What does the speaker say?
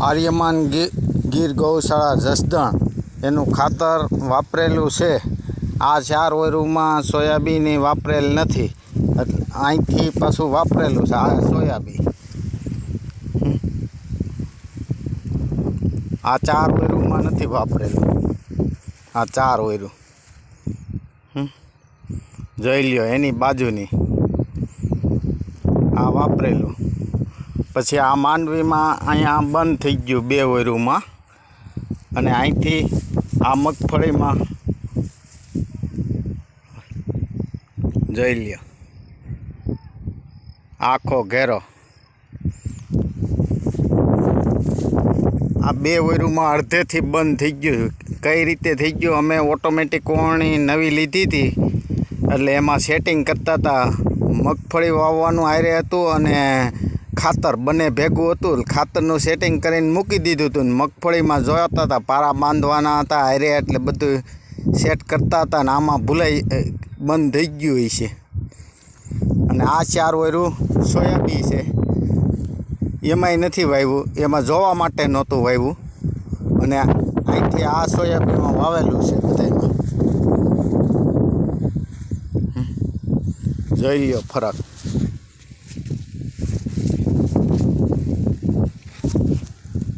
આર્યમાન ગીર ગૌશાળા જસદણ એનું ખાતર વાપરેલું છે. આ ચાર ઓયરુમાં સોયાબીન વાપરેલ નથી. અહીંથી પાછું વાપરેલું છે, આ સોયાબીન. આ ચાર ઓયરુમાં નથી વાપરેલું. આ ચાર ઓયરું. જોઈ લ્યો, એની બાજુની. આ વાપરેલું. પછી આ માંડવીમાં અહીંયા બંધ થઈ ગયું બે વયરૂમાં. અને અહીંથી આ મગફળીમાં જોઈ લ્યો. આખો ઘેરો. આ બે વયરૂમાં અડધેથી બંધ થઈ ગયું. કઈ રીતે થઈ ગયું? અમે ઓટોમેટિક ઓણી નવી લીધી હતી. એટલે એમાં સેટિંગ કરતા હતા. મગફળી વાવવાનું આરે હતું અને ખાતર બંને ભેગું હતું ખાતરનું સેટિંગ કરીને મૂકી દીધું હતું ને મગફળીમાં જોતા હતા, પારા બાંધવાના હતા આરે એટલે બધું સેટ કરતા હતા ને આમાં ભૂલાઈ બંધ થઈ ગયું હોય છે અને આ ચાર ઓયરું સોયાબી છે. એમાંય નથી વાવ્યું એમાં જોવા માટે નહોતું વાવ્યું અને અહીંથી આ સોયાબીનમાં વાવેલું છે બધામાં. જોઈ લ્યો ફરક.